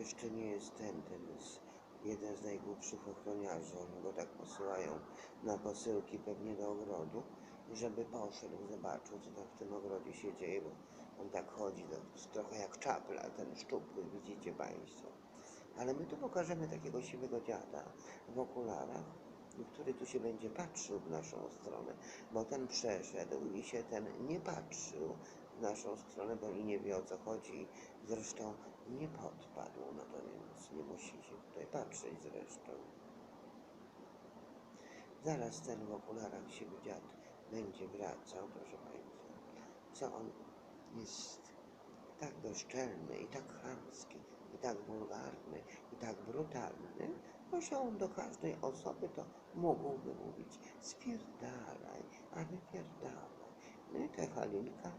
jeszcze nie jest ten, ten z, jeden z najgłupszych ochroniarzy. Oni go tak posyłają na posyłki pewnie do ogrodu, żeby poszedł, zobaczył, co tam w tym ogrodzie się dzieje, bo on tak chodzi, to jest trochę jak czapla, ten szczupły, widzicie Państwo. Ale my tu pokażemy takiego siwego dziada w okularach, który tu się będzie patrzył w naszą stronę, bo ten przeszedł i się ten nie patrzył naszą stronę, bo i nie wie o co chodzi. Zresztą nie podpadł, no to więc nie musi się tutaj patrzeć zresztą. Zaraz ten w okularach siwy dziad będzie wracał, proszę Państwa. Co on jest tak bezczelny i tak chamski i tak wulgarny i tak brutalny, bo się on do każdej osoby to mógłby mówić spierdalaj, a wypierdalaj. No i ta Halinka,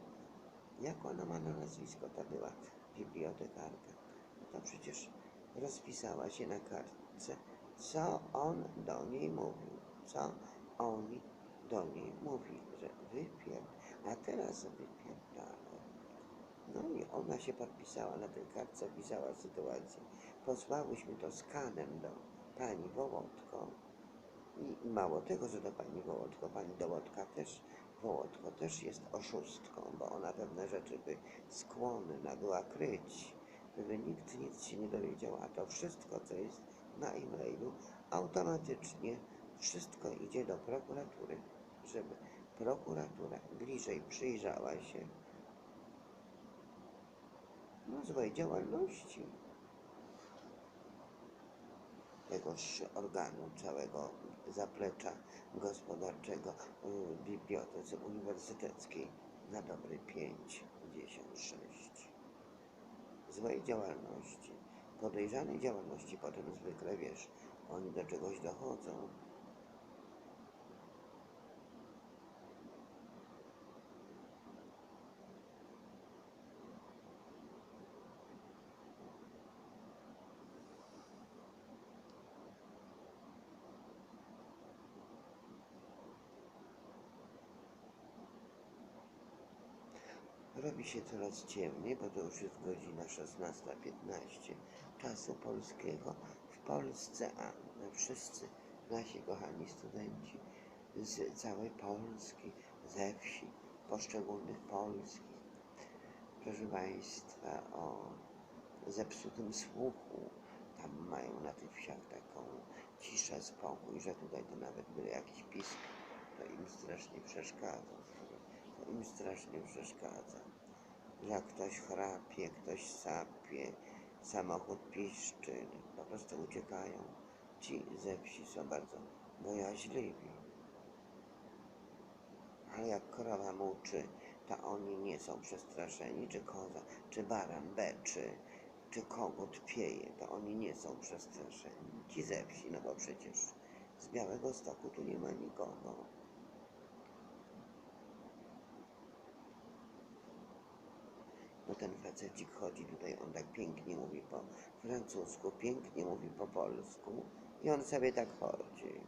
jak ona ma na nazwisko, ta była bibliotekarka, no to przecież rozpisała się na kartce, co on do niej mówił, co oni do niej mówili, że wypierd, a teraz wypierdalaj. No i ona się podpisała na tej kartce, opisała sytuację. Posłałyśmy to skanem do pani Wołodko. I mało tego, że do pani Wołodko, pani Dołodka też, Wołodko też jest oszustką, bo ona pewne rzeczy by skłonna była kryć, żeby nikt nic się nie dowiedział, a to wszystko, co jest na e-mailu, automatycznie wszystko idzie do prokuratury, żeby prokuratura bliżej przyjrzała się no, złej działalności tegoż organu całego zaplecza gospodarczego Bibliotece Uniwersyteckiej na dobry 5,56. Złej działalności, podejrzanej działalności, potem zwykle wiesz, oni do czegoś dochodzą. Robi się coraz ciemniej, bo to już jest godzina 16.15 czasu polskiego. W Polsce, a wszyscy nasi kochani studenci z całej Polski, ze wsi, poszczególnych polskich, proszę Państwa, o zepsutym słuchu. Tam mają na tych wsiach taką ciszę, spokój, że tutaj to nawet byle jakiś pisk, to im strasznie przeszkadza. Im strasznie przeszkadza. Jak ktoś chrapie, ktoś sapie, samochód piszczy, po prostu uciekają. Ci ze wsi są bardzo bojaźliwi. Ale jak krowa muczy, to oni nie są przestraszeni, czy koza, czy baran beczy, czy kogut pieje, to oni nie są przestraszeni. Ci ze wsi, no bo przecież z Białego Stoku tu nie ma nikogo. No ten facecik chodzi tutaj, on tak pięknie mówi po francusku, pięknie mówi po polsku i on sobie tak chodzi.